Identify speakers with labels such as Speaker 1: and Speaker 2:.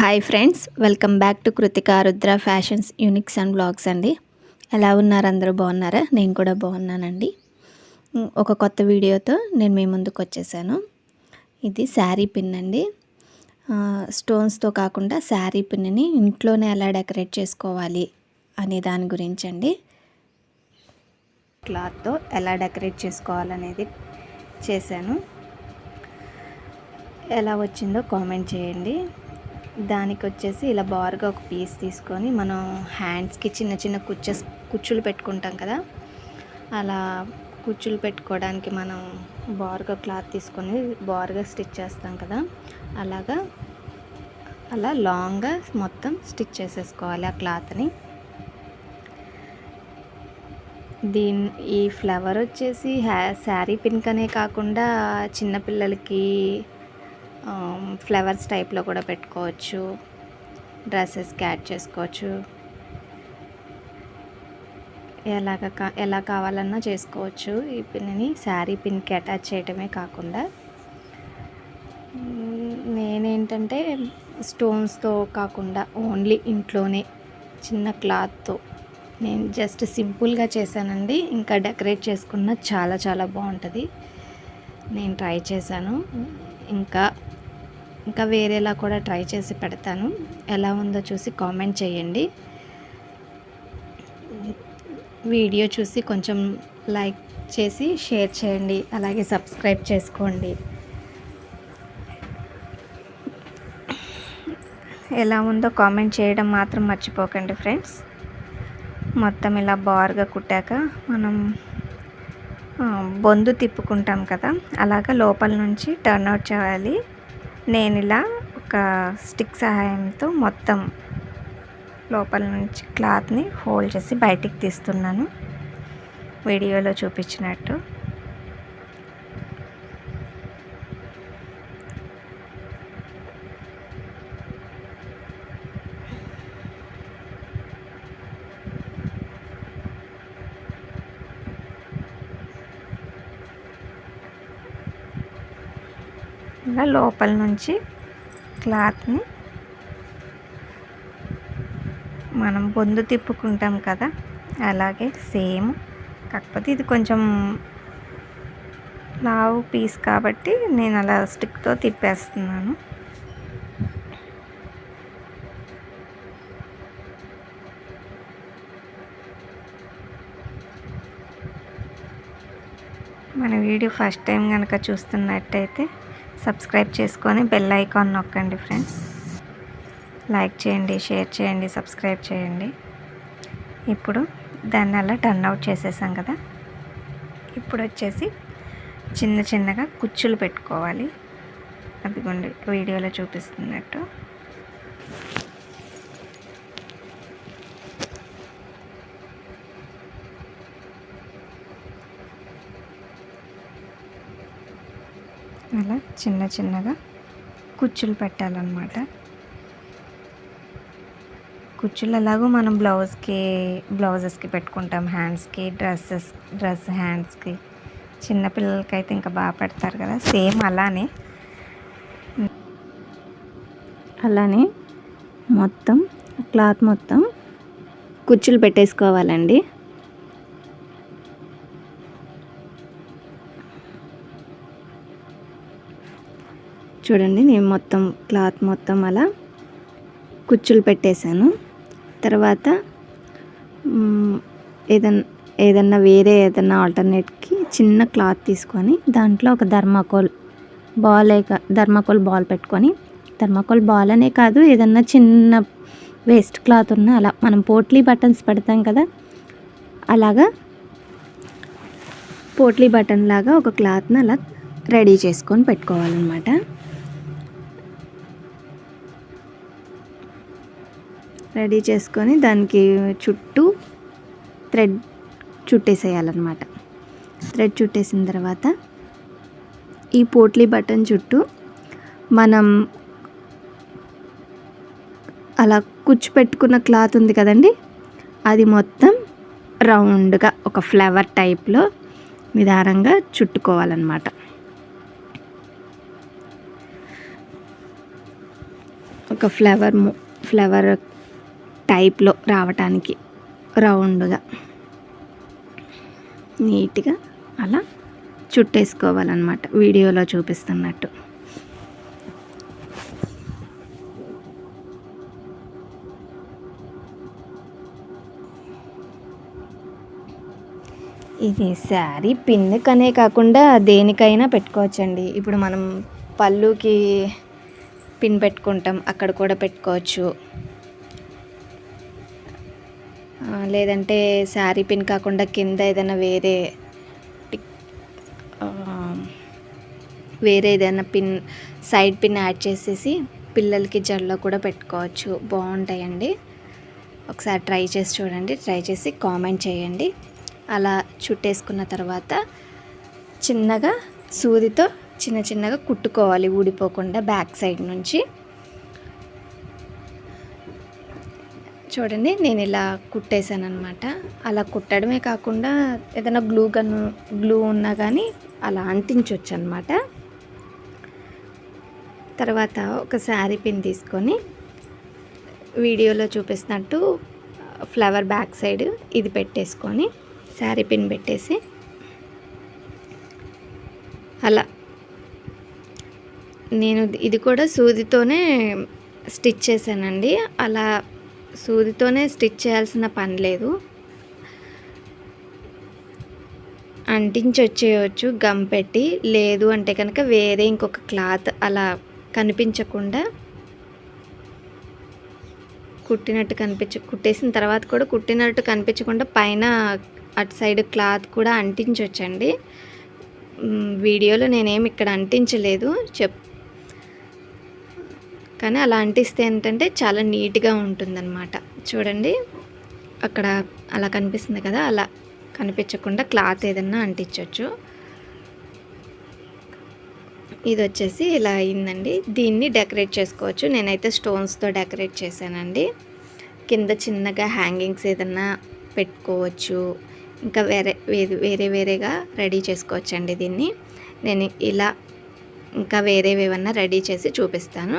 Speaker 1: Hi friends welcome back to Krithika Rudra fashions uniques and blogs అండి. ఎలా ఉన్నారు అందరూ? బాగున్నారా? నేను కూడా బాగున్నానండి. ఒక కొత్త వీడియోతో నేను మీ ముందుకు వచ్చేసాను. ఇది శారీ పిన్ అండి. స్టోన్స్తో కాకుండా శారీ పిన్ని ఇంట్లోనే ఎలా డెకరేట్ చేసుకోవాలి అనే దాని గురించి అండి. క్లాత్తో ఎలా డెకరేట్ చేసుకోవాలనేది చేశాను. ఎలా వచ్చిందో కామెంట్ చేయండి. దానికి వచ్చేసి ఇలా బారుగా ఒక పీస్ తీసుకొని మనం హ్యాండ్స్కి చిన్న చిన్న కుచ్చెస్ కుచ్చులు పెట్టుకుంటాం కదా? అలా కుచ్చులు పెట్టుకోవడానికి మనం బారుగా క్లాత్ తీసుకొని బారుగా స్టిచ్ చేస్తాం కదా? అలాగా అలా లాంగ్గా మొత్తం స్టిచ్ చేసేసుకోవాలి ఆ క్లాత్ని. దీని ఈ ఫ్లవర్ వచ్చేసి హ్యా శారీ పింక్ అనే కాకుండా చిన్నపిల్లలకి ఫ్లవర్స్ టైప్లో కూడా పెట్టుకోవచ్చు. డ్రెస్సెస్కి యాడ్ చేసుకోవచ్చు. ఎలాగ కా ఎలా కావాలన్నా చేసుకోవచ్చు. ఈ పిన్ని శారీ పిన్కి అటాచ్ చేయటమే కాకుండా. నేనేంటంటే స్టోన్స్తో కాకుండా ఓన్లీ ఇంట్లోనే చిన్న క్లాత్తో. నేను జస్ట్ సింపుల్గా చేశానండి. ఇంకా డెకరేట్ చేసుకున్న చాలా చాలా బాగుంటుంది. నేను ట్రై చేశాను. ఇంకా ఇంకా వేరేలా కూడా ట్రై చేసి పెడతాను. ఎలా ఉందో చూసి కామెంట్ చేయండి. వీడియో చూసి కొంచెం లైక్ చేసి షేర్ చేయండి. అలాగే సబ్స్క్రైబ్ చేసుకోండి. ఎలా ఉందో కామెంట్ చేయడం మాత్రం మర్చిపోకండి ఫ్రెండ్స్. మొత్తం ఇలా బార్గా కుట్టాక మనం బొందు తిప్పుకుంటాం కదా. అలాగా లోపల నుంచి టర్న్ అవుట్ చేయాలి. నేను ఇలా ఒక స్టిక్ సహాయంతో మొత్తం లోపల నుంచి క్లాత్ని హోల్డ్ చేసి బయటికి తీస్తున్నాను. వీడియోలో చూపించినట్టు. ఇలా లోపల నుంచి క్లాత్ని మనం బొందు తిప్పుకుంటాం కదా అలాగే సేమ్. కాకపోతే ఇది కొంచెం లావు పీస్ కాబట్టి నేను అలా స్టిక్తో తిప్పేస్తున్నాను. మన వీడియో ఫస్ట్ టైం కనుక చూస్తున్నట్టయితే సబ్స్క్రైబ్ చేసుకొని బెల్ ఐకాన్ నొక్కండి ఫ్రెండ్స్. లైక్ చేయండి షేర్ చేయండి సబ్స్క్రైబ్ చేయండి. ఇప్పుడు దాన్ని అలా టర్న్ అవుట్ చేసేసాం కదా. ఇప్పుడు వచ్చేసి చిన్న చిన్నగా కుచ్చులు పెట్టుకోవాలి. అదిగోండి వీడియోలో చూపిస్తున్నట్టు. అలా చిన్న చిన్నగా కుచ్చులు పెట్టాలన్నమాట. కుచ్చులు ఎలాగో మనం బ్లౌజ్కి బ్లౌజెస్కి పెట్టుకుంటాం. హ్యాండ్స్కి డ్రెస్సెస్ డ్రెస్ హ్యాండ్స్కి. చిన్నపిల్లలకి అయితే ఇంకా బాగా పెడతారు కదా. సేమ్ అలానే. అలానే మొత్తం క్లాత్ మొత్తం కుచ్చులు పెట్టేసుకోవాలండి. చూడండి నేను మొత్తం క్లాత్ మొత్తం అలా కుచ్చులు పెట్టేశాను. తర్వాత ఏదన్నా ఏదన్నా వేరే ఏదన్నా ఆల్టర్నేట్కి చిన్న క్లాత్ తీసుకొని దాంట్లో ఒక ధర్మాకోల్ బాల్ ధర్మాకోల్ బాల్ పెట్టుకొని ధర్మాకోల్ బాల్ అనే కాదు ఏదన్నా చిన్న వేస్ట్ క్లాత్ ఉన్న అలా మనం పోట్లీ బటన్స్ పెడతాం కదా అలాగా పోట్లీ బటన్ లాగా ఒక క్లాత్ని అలా రెడీ చేసుకొని పెట్టుకోవాలన్నమాట. రెడీ చేసుకొని దానికి చుట్టూ థ్రెడ్ చుట్టేసేయాలన్నమాట. థ్రెడ్ చుట్టేసిన తర్వాత ఈ పోట్లీ బటన్ చుట్టూ మనం అలా కుచ్చు పెట్టుకున్న క్లాత్ ఉంది కదండి అది మొత్తం రౌండ్గా ఒక ఫ్లవర్ టైప్లో నిదానంగా చుట్టుకోవాలన్నమాట. ఒక ఒక ఫ్లవర్ ఫ్లవర్ టైప్లో రావటానికి రౌండ్గా నీట్గా అలా చుట్టేసుకోవాలన్నమాట. వీడియోలో చూపిస్తున్నట్టు. ఇది శారీ పిన్నుకనే కాకుండా దేనికైనా పెట్టుకోవచ్చండి. ఇప్పుడు మనం పళ్ళుకి పిన్ పెట్టుకుంటాం అక్కడ కూడా పెట్టుకోవచ్చు. లేదంటే శారీ పిన్ కాకుండా కింద ఏదైనా వేరే వేరే ఏదైనా పిన్ సైడ్ పిన్ యాడ్ చేసేసి పిల్లలకి జల్లో కూడా పెట్టుకోవచ్చు. బాగుంటాయండి. ఒకసారి ట్రై చేసి చూడండి. ట్రై చేసి కామెంట్ చేయండి. అలా చుట్టేసుకున్న తర్వాత చిన్నగా సూదితో చిన్న చిన్నగా కుట్టుకోవాలి. ఊడిపోకుండా బ్యాక్ సైడ్ నుంచి. చూడండి నేను ఇలా కుట్టేశాను అనమాట అలా కుట్టడమే కాకుండా ఏదైనా గ్లూ గన్ గ్లూ ఉన్నా కానీ అలా అంటించవచ్చు అనమాట తర్వాత ఒక శారీ పిన్ తీసుకొని వీడియోలో చూపిస్తున్నట్టు ఫ్లవర్ బ్యాక్ సైడ్ ఇది పెట్టేసుకొని శారీ పిన్ పెట్టేసి అలా నేను ఇది కూడా సూదితోనే స్టిచ్ చేశానండి. అలా సూదితోనే స్టిచ్ చేయాల్సిన పని లేదు. అంటించి వచ్చేయచ్చు గమ్ పెట్టి. లేదు అంటే కనుక వేరే ఇంకొక క్లాత్ అలా కనిపించకుండా కుట్టినట్టు కనిపించ కుట్టేసిన తర్వాత కూడా కుట్టినట్టు కనిపించకుండా పైన అటు సైడ్ క్లాత్ కూడా అంటించవచ్చండి వీడియోలో నేనేమి ఇక్కడ అంటించలేదు. చెప్ కానీ అలా అంటిస్తే ఏంటంటే చాలా నీట్గా ఉంటుందన్నమాట. చూడండి అక్కడ అలా కనిపిస్తుంది కదా అలా కనిపించకుండా క్లాత్ ఏదన్నా అంటించవచ్చు ఇది వచ్చేసి ఇలా అయిందండి. దీన్ని డెకరేట్ చేసుకోవచ్చు. నేనైతే స్టోన్స్తో డెకరేట్ చేశానండి. కింద చిన్నగా హ్యాంగింగ్స్ ఏదన్నా పెట్టుకోవచ్చు. ఇంకా వేరే వేరే వేరే వేరేగా రెడీ చేసుకోవచ్చండి దీన్ని. నేను ఇలా ఇంకా వేరేవి ఏమన్నా రెడీ చేసి చూపిస్తాను.